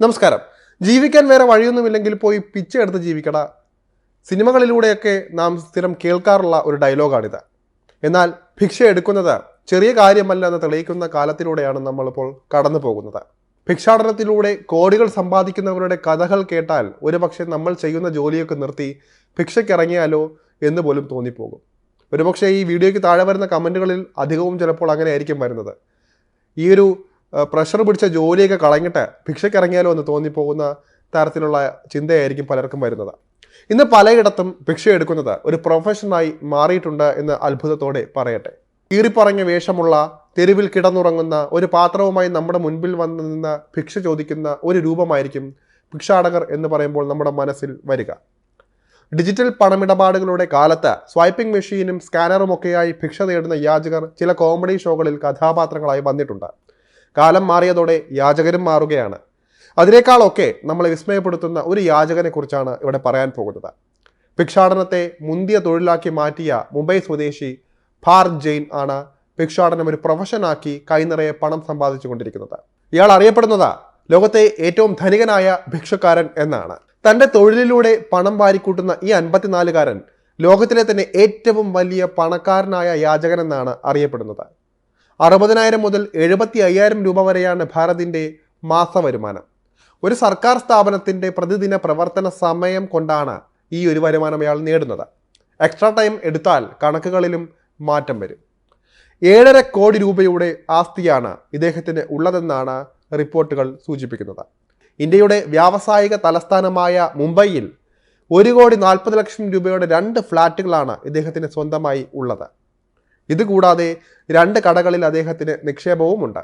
നമസ്കാരം. ജീവിക്കാൻ വേറെ വഴിയൊന്നുമില്ലെങ്കിൽ പോയി പിച്ച എടുത്ത് ജീവിക്കട. സിനിമകളിലൂടെയൊക്കെ നാം സ്ഥിരം കേൾക്കാറുള്ള ഒരു ഡയലോഗാണിത്. എന്നാൽ ഭിക്ഷ എടുക്കുന്നത് ചെറിയ കാര്യമല്ല എന്ന് തെളിയിക്കുന്ന കാലത്തിലൂടെയാണ് നമ്മളിപ്പോൾ കടന്നു പോകുന്നത്. ഭിക്ഷാടനത്തിലൂടെ കോടികൾ സമ്പാദിക്കുന്നവരുടെ കഥകൾ കേട്ടാൽ ഒരുപക്ഷെ നമ്മൾ ചെയ്യുന്ന ജോലിയൊക്കെ നിർത്തി ഭിക്ഷയ്ക്കിറങ്ങിയാലോ എന്ന് പോലും തോന്നിപ്പോകും. ഒരുപക്ഷെ ഈ വീഡിയോയ്ക്ക് താഴെ വരുന്ന കമന്റുകളിൽ അധികവും ചിലപ്പോൾ അങ്ങനെ ആയിരിക്കും വരുന്നത്. ഈ ഒരു പ്രഷർ പിടിച്ച ജോലിയൊക്കെ കളഞ്ഞിട്ട് ഭിക്ഷയ്ക്ക് ഇറങ്ങിയാലോ എന്ന് തോന്നിപ്പോകുന്ന തരത്തിലുള്ള ചിന്തയായിരിക്കും പലർക്കും വരുന്നത്. ഇന്ന് പലയിടത്തും ഭിക്ഷ എടുക്കുന്നത് ഒരു പ്രൊഫഷനായി മാറിയിട്ടുണ്ട് എന്ന് അത്ഭുതത്തോടെ പറയട്ടെ. കീറിപ്പറഞ്ഞ വേഷമുള്ള തെരുവിൽ കിടന്നുറങ്ങുന്ന ഒരു പാത്രവുമായി നമ്മുടെ മുൻപിൽ വന്നു നിന്ന് ഭിക്ഷ ചോദിക്കുന്ന ഒരു രൂപമായിരിക്കും ഭിക്ഷാടകർ എന്ന് പറയുമ്പോൾ നമ്മുടെ മനസ്സിൽ വരിക. ഡിജിറ്റൽ പണമിടപാടുകളുടെ കാലത്ത് സ്വൈപ്പിംഗ് മെഷീനും സ്കാനറും ഒക്കെയായി ഭിക്ഷ നേടുന്ന യാചകർ ചില കോമഡി ഷോകളിൽ കഥാപാത്രങ്ങളായി വന്നിട്ടുണ്ട്. കാലം മാറിയതോടെ യാചകരും മാറുകയാണ്. അതിനേക്കാളൊക്കെ നമ്മളെ വിസ്മയപ്പെടുത്തുന്ന ഒരു യാചകനെ കുറിച്ചാണ് ഇവിടെ പറയാൻ പോകുന്നത്. ഭിക്ഷാടനത്തെ മുന്തിയ തൊഴിലാക്കി മാറ്റിയ മുംബൈ സ്വദേശി ഫാർ ജെയിൻ ആണ് ഭിക്ഷാടനം ഒരു പ്രൊഫഷനാക്കി കൈനിറയെ പണം സമ്പാദിച്ചു കൊണ്ടിരിക്കുന്നത്. ഇയാൾ അറിയപ്പെടുന്നത് ലോകത്തെ ഏറ്റവും ധനികനായ ഭിക്ഷക്കാരൻ എന്നാണ്. തന്റെ തൊഴിലിലൂടെ പണം വാരിക്കൂട്ടുന്ന ഈ അൻപത്തിനാലുകാരൻ ലോകത്തിലെ തന്നെ ഏറ്റവും വലിയ പണക്കാരനായ യാചകൻ എന്നാണ് അറിയപ്പെടുന്നത്. അറുപതിനായിരം മുതൽ എഴുപത്തി അയ്യായിരം രൂപ വരെയാണ് ഭാരതിന്റെ മാസ വരുമാനം ഒരു സർക്കാർ സ്ഥാപനത്തിന്റെ പ്രതിദിന പ്രവർത്തന സമയം കൊണ്ടാണ് ഈ ഒരു വരുമാനം അയാൾ നേടുന്നത്. എക്സ്ട്രാ ടൈം എടുത്താൽ കണക്കുകളിലും മാറ്റം വരും. ഏഴര കോടി രൂപയുടെ ആസ്തിയാണ് ഇദ്ദേഹത്തിന് ഉള്ളതെന്നാണ് റിപ്പോർട്ടുകൾ സൂചിപ്പിക്കുന്നത്. ഇന്ത്യയുടെ വ്യാവസായിക തലസ്ഥാനമായ മുംബൈയിൽ ഒരു കോടി നാൽപ്പത് ലക്ഷം രൂപയുടെ രണ്ട് ഫ്ലാറ്റുകളാണ് ഇദ്ദേഹത്തിന് സ്വന്തമായി ഉള്ളത്. ഇതുകൂടാതെ രണ്ട് കടകളിൽ അദ്ദേഹത്തിന് നിക്ഷേപവുമുണ്ട്.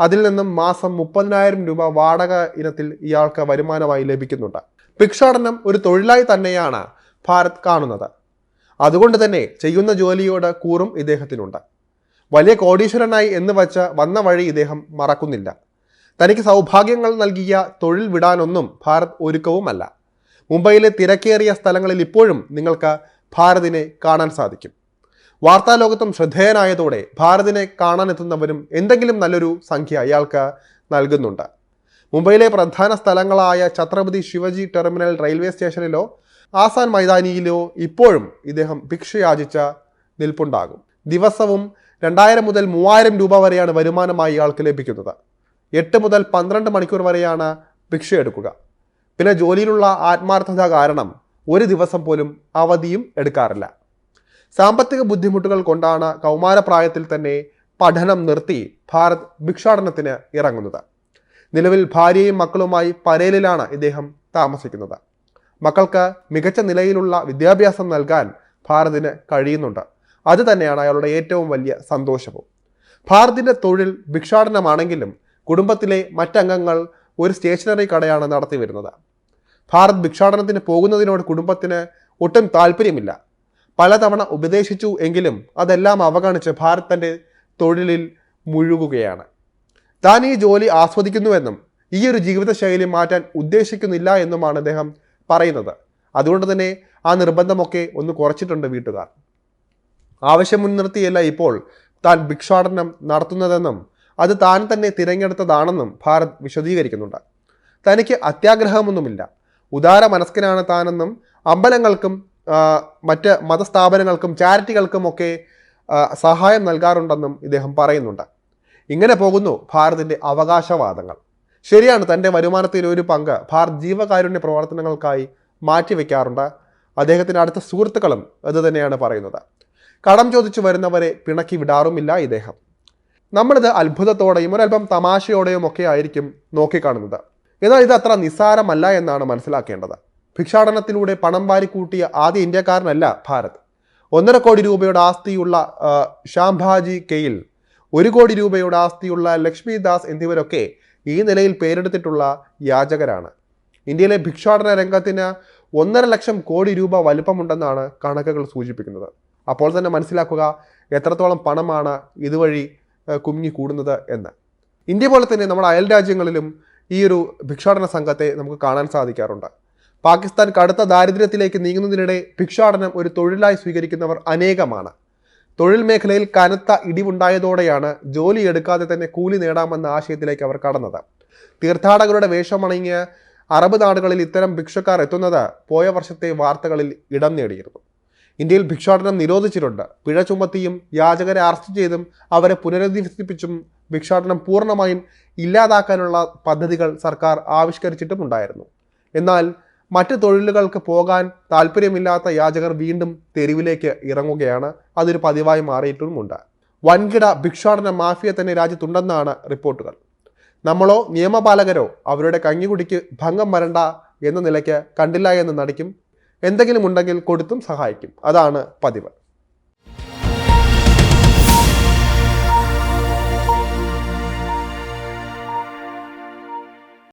അതിൽ നിന്നും മാസം മുപ്പതിനായിരം രൂപ വാടക ഇനത്തിൽ ഇയാൾക്ക് വരുമാനമായി ലഭിക്കുന്നുണ്ട്. ഭിക്ഷാടനം ഒരു തൊഴിലായി തന്നെയാണ് ഭാരത് കാണുന്നത്. അതുകൊണ്ട് തന്നെ ചെയ്യുന്ന ജോലിയോട് കൂറും ഇദ്ദേഹത്തിനുണ്ട്. വലിയ കോടീശ്വരനായി എന്ന് വച്ച വന്ന വഴി ഇദ്ദേഹം മറക്കുന്നില്ല. തനിക്ക് സൗഭാഗ്യങ്ങൾ നൽകിയ തൊഴിൽ വിടാനൊന്നും ഭാരത് ഒരുക്കവുമല്ല. മുംബൈയിലെ തിരക്കേറിയ സ്ഥലങ്ങളിൽ ഇപ്പോഴും നിങ്ങൾക്ക് ഭാരതിനെ കാണാൻ സാധിക്കും. വാർത്താലോകത്തും ശ്രദ്ധേയനായതോടെ ഭാരതിനെ കാണാനെത്തുന്നവരും എന്തെങ്കിലും നല്ലൊരു സംഖ്യ അയാൾക്ക് നൽകുന്നുണ്ട്. മുംബൈയിലെ പ്രധാന സ്ഥലങ്ങളായ ഛത്രപതി ശിവജി ടെർമിനൽ റെയിൽവേ സ്റ്റേഷനിലോ ആസാൻ മൈതാനിയിലോ ഇപ്പോഴും ഇദ്ദേഹം ഭിക്ഷയാചിച്ച നിൽപ്പുണ്ടാകും. ദിവസവും രണ്ടായിരം മുതൽ മൂവായിരം രൂപ വരെയാണ് വരുമാനമായി ഇയാൾക്ക് ലഭിക്കുന്നത്. എട്ട് മുതൽ പന്ത്രണ്ട് മണിക്കൂർ വരെയാണ് ഭിക്ഷ എടുക്കുക പിന്നെ ജോലിയിലുള്ള ആത്മാർത്ഥത കാരണം ഒരു ദിവസം പോലും അവധിയും എടുക്കാറില്ല. സാമ്പത്തിക ബുദ്ധിമുട്ടുകൾ കൊണ്ടാണ് കൗമാരപ്രായത്തിൽ തന്നെ പഠനം നിർത്തി ഭാരത് ഭിക്ഷാടനത്തിന് ഇറങ്ങുന്നത്. നിലവിൽ ഭാര്യയും മക്കളുമായി പരേലിലാണ് ഇദ്ദേഹം താമസിക്കുന്നത്. മക്കൾക്ക് മികച്ച നിലയിലുള്ള വിദ്യാഭ്യാസം നൽകാൻ ഭാരതിന് കഴിയുന്നുണ്ട്. അത് തന്നെയാണ് അയാളുടെ ഏറ്റവും വലിയ സന്തോഷവും. ഭാരതിന്റെ തൊഴിൽ ഭിക്ഷാടനമാണെങ്കിലും കുടുംബത്തിലെ മറ്റംഗങ്ങൾ ഒരു സ്റ്റേഷനറി കടയാണ് നടത്തി വരുന്നത് ഭാരത് ഭിക്ഷാടനത്തിന് പോകുന്നതിനോട് കുടുംബത്തിന് ഒട്ടും താല്പര്യമില്ല. പലതവണ ഉപദേശിച്ചു എങ്കിലും അതെല്ലാം അവഗണിച്ച് ഭാരത് തന്റെ തൊഴിലിൽ മുഴുകുകയാണ്. താൻ ഈ ജോലി ആസ്വദിക്കുന്നുവെന്നും ഈ ഒരു ജീവിതശൈലി മാറ്റാൻ ഉദ്ദേശിക്കുന്നില്ല എന്നുമാണ് അദ്ദേഹം പറയുന്നത്. അതുകൊണ്ട് തന്നെ ആ നിർബന്ധമൊക്കെ ഒന്ന് കുറച്ചിട്ടുണ്ട് വീട്ടുകാർ. ആവശ്യം മുൻനിർത്തിയല്ല ഇപ്പോൾ താൻ ഭിക്ഷാടനം നടത്തുന്നതെന്നും അത് താൻ തന്നെ തിരഞ്ഞെടുത്തതാണെന്നും ഭാരത് വിശദീകരിക്കുന്നുണ്ട്. തനിക്ക് അത്യാഗ്രഹമൊന്നുമില്ല. ഉദാര മനസ്കനാണ് താനെന്നും അമ്പലങ്ങൾക്കും മറ്റ് മതസ്ഥാപനങ്ങൾക്കും ചാരിറ്റികൾക്കും ഒക്കെ സഹായം നൽകാറുണ്ടെന്നും ഇദ്ദേഹം പറയുന്നുണ്ട്. ഇങ്ങനെ പോകുന്നു ഭാരതിന്റെ അവകാശവാദങ്ങൾ. ശരിയാണ് തന്റെ വരുമാനത്തിൽ ഒരു പങ്ക് ഭാരത് ജീവകാരുണ്യ പ്രവർത്തനങ്ങൾക്കായി മാറ്റിവെക്കാറുണ്ട്. അദ്ദേഹത്തിന്റെ അടുത്ത സുഹൃത്തുക്കളും ഇത് തന്നെയാണ് പറയുന്നത്. കടം ചോദിച്ചു വരുന്നവരെ പിണക്കി വിടാറുമില്ല ഇദ്ദേഹം. നമ്മളിത് അത്ഭുതത്തോടെയും ഒരല്പം തമാശയോടെയും ഒക്കെ ആയിരിക്കും നോക്കിക്കാണുന്നത്. എന്നാൽ ഇത് അത്ര നിസ്സാരമല്ല എന്നാണ് മനസ്സിലാക്കേണ്ടത്. ഭിക്ഷാടനത്തിലൂടെ പണം വാരിക്കൂട്ടിയ ആദ്യ ഇന്ത്യക്കാരനല്ല ഭാരത്. ഒന്നര കോടി രൂപയുടെ ആസ്തിയുള്ള ശാംഭാജി കെയിൽ ഒരു കോടി രൂപയുടെ ആസ്തിയുള്ള ലക്ഷ്മി ദാസ് എന്നിവരൊക്കെ ഈ നിലയിൽ പേരെടുത്തിട്ടുള്ള യാചകരാണ്. ഇന്ത്യയിലെ ഭിക്ഷാടന രംഗത്തിന് ഒന്നര ലക്ഷം കോടി രൂപ വലുപ്പമുണ്ടെന്നാണ് കണക്കുകൾ സൂചിപ്പിക്കുന്നത്. അപ്പോൾ തന്നെ മനസ്സിലാക്കുക എത്രത്തോളം പണമാണ് ഇതുവഴി ഏഹ്, കുമിഞ്ഞി കൂടുന്നത് എന്ന്. ഇന്ത്യ പോലെ തന്നെ നമ്മുടെ അയൽ രാജ്യങ്ങളിലും ഈ ഒരു ഭിക്ഷാടന സംഘത്തെ നമുക്ക് കാണാൻ സാധിക്കാറുണ്ട്. പാകിസ്ഥാൻ കടുത്ത ദാരിദ്ര്യത്തിലേക്ക് നീങ്ങുന്നതിനിടെ ഭിക്ഷാടനം ഒരു തൊഴിലായി സ്വീകരിക്കുന്നവർ അനേകമാണ്. തൊഴിൽ മേഖലയിൽ കനത്ത ഇടിവുണ്ടായതോടെയാണ് ജോലി എടുക്കാതെ തന്നെ കൂലി നേടാമെന്ന ആശയത്തിലേക്ക് അവർ കടന്നത്. തീർത്ഥാടകരുടെ വേഷമണങ്ങിയ അറബ് നാടുകളിൽ ഇത്തരം ഭിക്ഷക്കാർ എത്തുന്നത് പോയ വർഷത്തെ വാർത്തകളിൽ ഇടം നേടിയിരുന്നു. ഇന്ത്യയിൽ ഭിക്ഷാടനം നിരോധിച്ചിട്ടുണ്ട്. പിഴ ചുമത്തിയും യാചകരെ അറസ്റ്റ് ചെയ്തും അവരെ പുനരധിവസിപ്പിച്ചും ഭിക്ഷാടനം പൂർണമായും ഇല്ലാതാക്കാനുള്ള പദ്ധതികൾ സർക്കാർ ആവിഷ്കരിച്ചിട്ടുമുണ്ടായിരുന്നു. എന്നാൽ മറ്റ് തൊഴിലുകൾക്ക് പോകാൻ താല്പര്യമില്ലാത്ത യാചകർ വീണ്ടും തെരുവിലേക്ക് ഇറങ്ങുകയാണ്. അതൊരു പതിവായി മാറിയിട്ടുമുണ്ട്. വൻകിട ഭിക്ഷാടന മാഫിയ തന്നെ രാജ്യത്തുണ്ടെന്നാണ് റിപ്പോർട്ടുകൾ. നമ്മളോ നിയമപാലകരോ അവരുടെ കഞ്ഞികുടിക്ക് ഭംഗം വരണ്ട എന്ന നിലയ്ക്ക് കണ്ടില്ല എന്ന് നടിക്കും. എന്തെങ്കിലും ഉണ്ടെങ്കിൽ കൊടുത്തും സഹായിക്കും. അതാണ് പതിവ്.